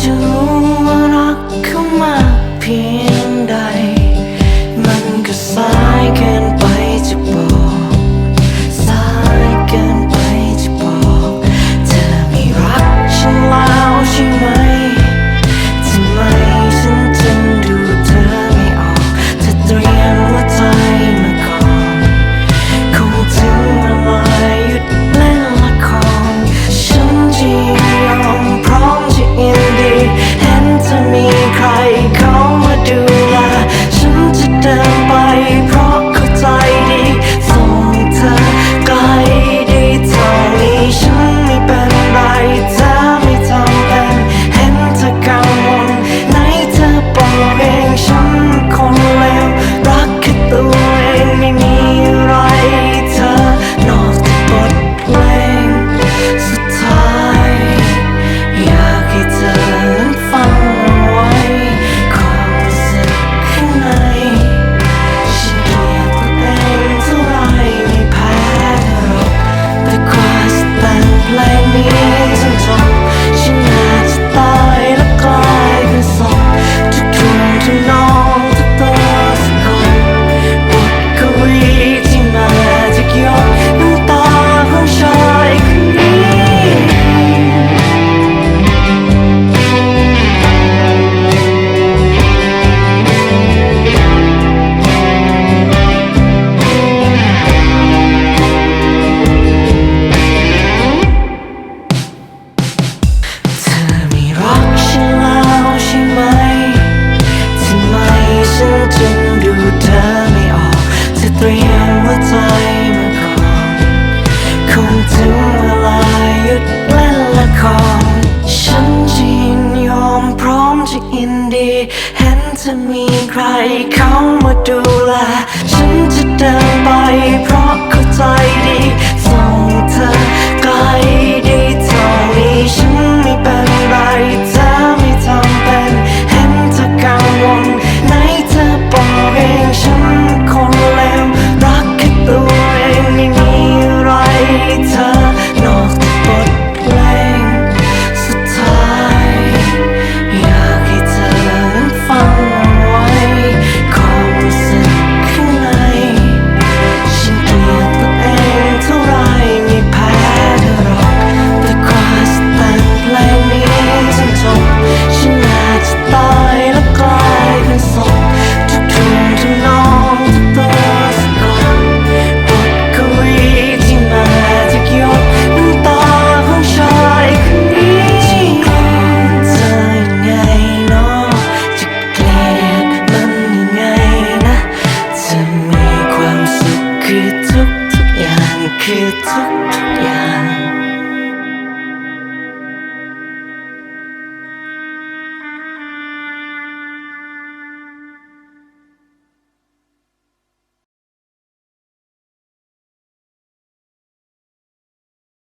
จะรู้ว่ารักเขามากเพียงใด มันก็สายเกิน จะมีใครเข้ามาดูแล